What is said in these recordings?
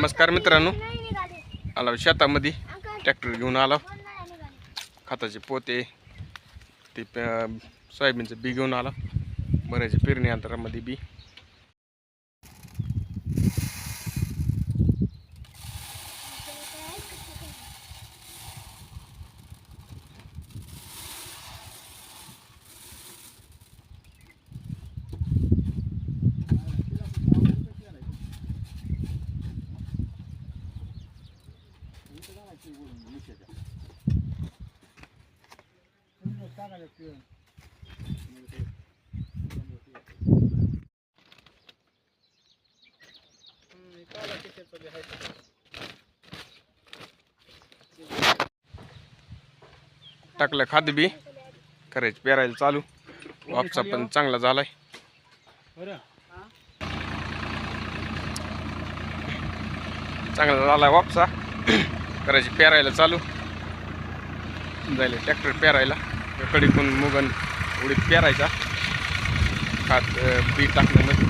नमस्कार मित्रांनो. आला शेतामध्ये. ट्रॅक्टर घेऊन आला खताचे पोते ते सोयाबीनचं बी घेऊन आला बऱ्याच पेरणी अंतरामध्ये बी. टाकलं खाद बी. करायचं पेरायला चालू. वापसा पण चांगला झालाय. चांगला झालाय वापसा. करायची पेरायला चालू. जायला ट्रॅक्टर पेरायला. कडीतून मुगन उडीत पेरायचा. खात बी टाकण्यामध्ये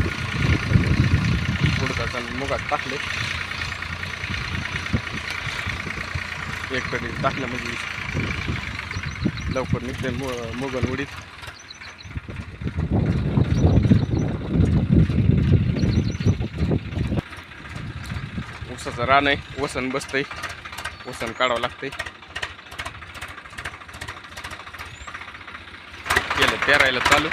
उडतात आणि मुगात टाकले एक कडी टाकलं म्हणजे लवकर निघते मु मुगन उडीत. ऊसाचं रान आहे वसन बसतंय. वसन काढावं लागतंय. केलं पेरायला चालू.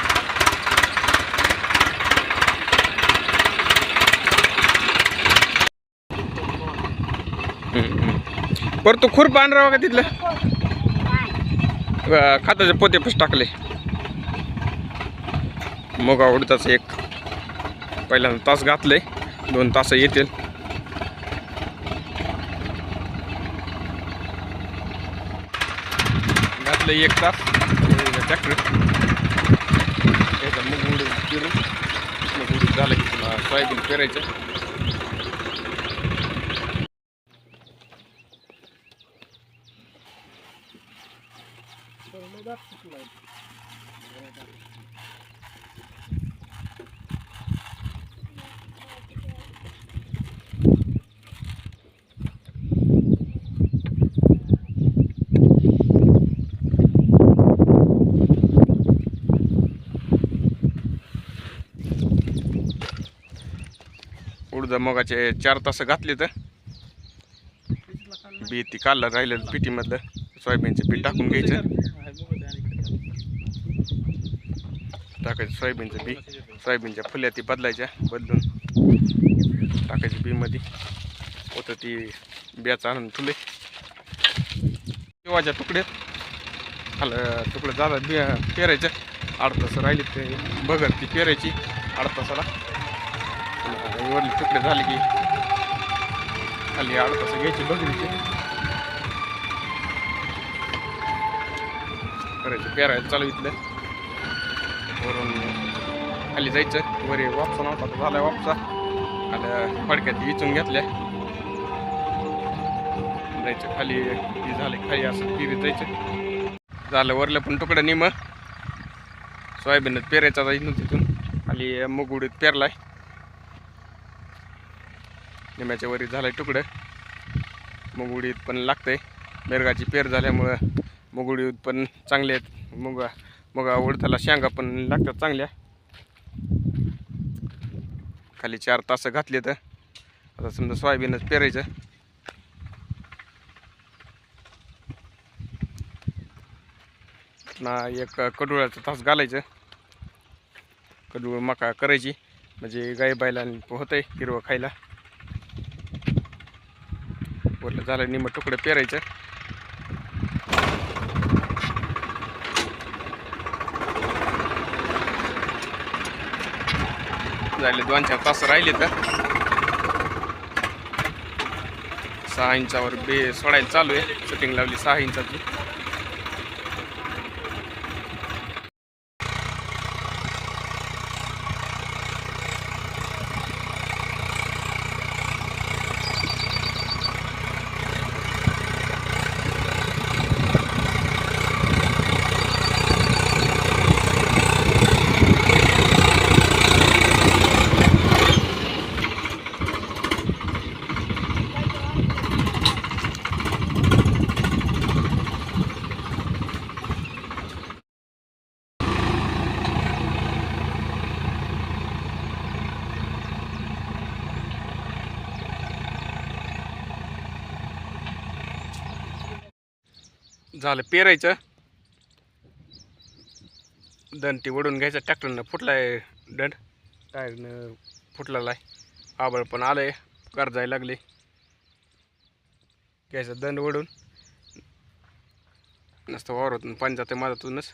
परत तू खुरपा आणरावा का तिथलं? खाताचे खताचे पोते पुस टाकले. मग उडताच एक. पहिल्यांदा तास घातले दोन तास येतील. घातलं एक तास ट्रॅक्टर याचा मग उडून फिरून मग उडून झालं की पुन्हा सोयाबीन पेरायचं उडद मगाचे चार तास घातले तर बी ती काढलं राहिलेलं पिटीमधलं सोयाबीनचं बी टाकून घ्यायचं. टाकायचं सोयाबीनचं बी. सोयाबीनच्या फुल्या ती बदलायच्या बदलून टाकायची बीमध्ये. होतं ती बियाचं आणून फुले किंवाच्या तुकड्यात. खालं तुकडे जातात बिया पेरायचं. आठ तास राहिली ते. बघत ती पेरायची. तासाला. पुन्हा वरली तुकडे झाले की खाली आठ तास घ्यायची बघरीची करायचं पेरायचं चालू इथलं. वरून खाली जायचं. वरी वापसा नव्हता झाला झालाय वापसा. खाली फडक्यात विचून घेतल्या. जायचं खाली ती झाले खाली असं फिरीत जायचं. झालं वरलं पण तुकडं निम सोयाबीनच पेरायचा जायचं तिथून. खाली मूग उडीत पेरलाय. निम्याच्या वरी झालाय तुकडं. मूग उडीद पण लागतंय. मिरगाची पेर झाल्यामुळं मूग उडीद पण चांगले आहेत. मुगा मुगा उडताला शेंगा पण लागतात चांगल्या. खाली चार तास घातले तर. आता समजा सोयाबीनच पेरायचं. ना एक कडुळाचं तास घालायचं. कडू मका करायची. म्हणजे गाई बैला होतंय हिरवं खायला. वरलं झालं निम तुकडं पेरायचं. झाले दोन चार तास राहिले तर. सहा इंचावर बे सोडायला चालू आहे. सेटिंग लावली सहा इंचाची. झालं पेरायचं. दंटी वडून घ्यायचं ट्रॅक्टरनं फुटलाय दंड. टायरनं फुटलेला आहे आबळ पण आलंय गरजायला लागले. घ्यायचं दंड वडून नसतं वावरातून पाणी जाते माझ्यातूनच.